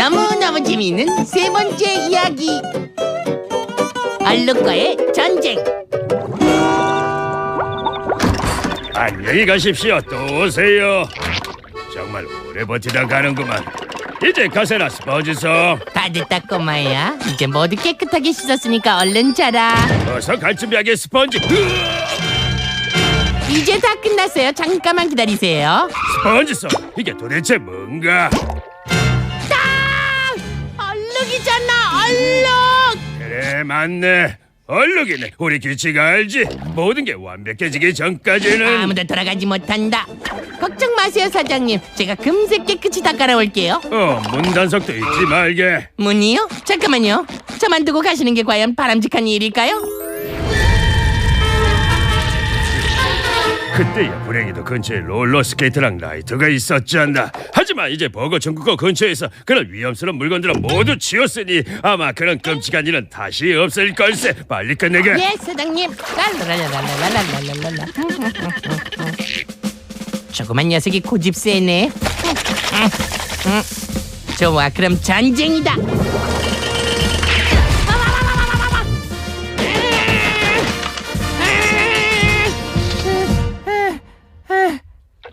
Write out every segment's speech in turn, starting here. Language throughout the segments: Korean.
너무너무 재미있는 세 번째 이야기 얼룩과의 전쟁 안녕히 가십시오. 또 오세요. 정말 오래 버티다 가는구만. 이제 가세나 스퍼지서 다 됐다 꼬마야 이제 모두 깨끗하게 씻었으니까 얼른 자라 어서 갈 준비하게 스펀지. 이제 다 끝났어요 잠깐만 기다리세요 스펀지서 이게 도대체 뭔가? 맞네. 얼룩이네. 우리 규칙 알지? 모든 게 완벽해지기 전까지는 아무도 돌아가지 못한다 걱정 마세요 사장님 제가 금세 깨끗이 닦아라 올게요 어 문단속도 잊지 말게. 문이요? 잠깐만요 저만 두고 가시는 게 과연 바람직한 일일까요? 그때야 불행히도 근처에 롤러스케이트랑 라이터가 있었잖아. 하지만 이제 버거 전국거 근처에서 그런 위험스러운 물건들은 모두 치웠으니 아마 그런 끔찍한 일은 다시 없을 걸세. 빨리 끝내게. 예 사장님 조그만 녀석이 고집 세네 좋아 그럼 전쟁이다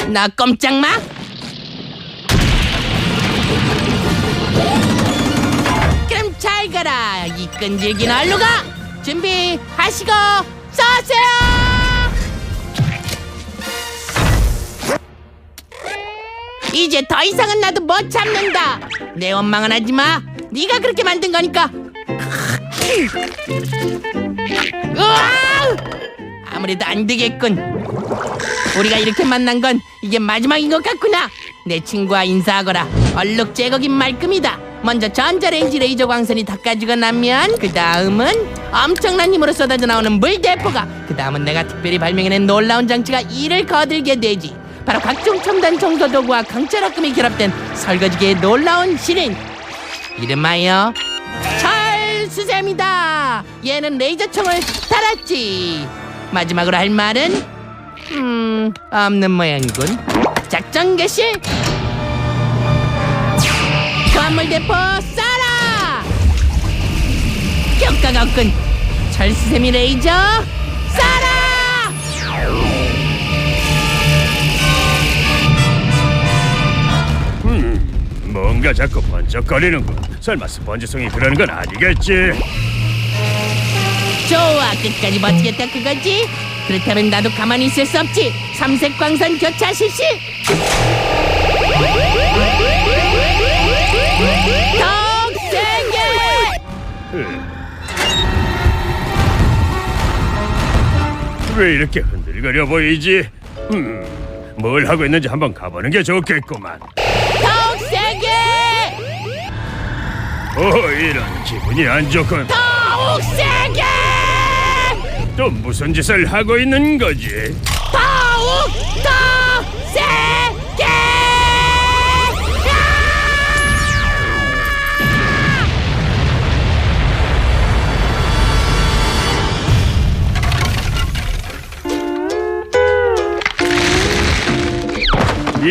나 꼼짝 마. 그럼 잘 가라 이 끈질긴 얼루가 준비하시고 쏘세요. 이제 더 이상은 나도 못 참는다. 내 원망은 하지 마. 네가 그렇게 만든 거니까. 으아! 아무래도 안 되겠군 우리가 이렇게 만난 건 이게 마지막인 것 같구나. 내 친구와 인사하거라. 얼룩 제거긴 말끔이다. 먼저 전자레인지 레이저 광선이 닦아주고 나면 그 다음은 엄청난 힘으로 쏟아져 나오는 물 대포가 그 다음은 내가 특별히 발명해낸 놀라운 장치가 이를 거들게 되지. 바로 각종 첨단 청소 도구와 강철학금이 결합된 설거지계의 놀라운 실인. 이름하여 철수세입니다. 얘는 레이저 총을 달았지. 마지막으로 할 말은 음, 없는 모양이군. 작전 개시. 화물 대포 쏴라. 효과가 없군. 철수세미 레이저 쏴라. 뭔가 자꾸 번쩍거리는군. 설마 스펀지송이 그러는 건 아니겠지? 좋아, 끝까지 버티겠다 그거지? 그렇다면 나도 가만히 있을 수 없지. 삼색 광선 교차 실시. 더 세게. 왜 이렇게 흔들거려 보이지? 음, 뭘 하고 있는지 한번 가보는 게 좋겠구만. 더 세게. 오, 이런 기분이 안 좋군. 더욱 세게. 또 무슨 짓을 하고 있는 거지? 더욱 더 세게.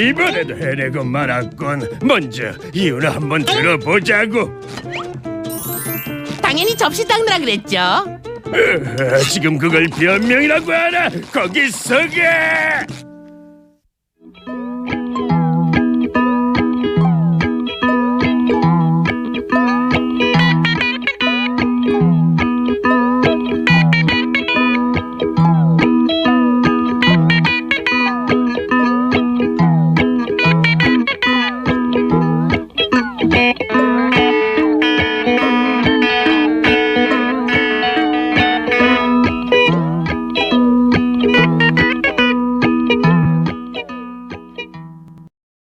이번에도 해내고 말았군. 먼저 이유를 한번 들어보자고. 당연히 접시 닦느라 그랬죠. 으, 지금 그걸 변명이라고 하나? 거기 서게!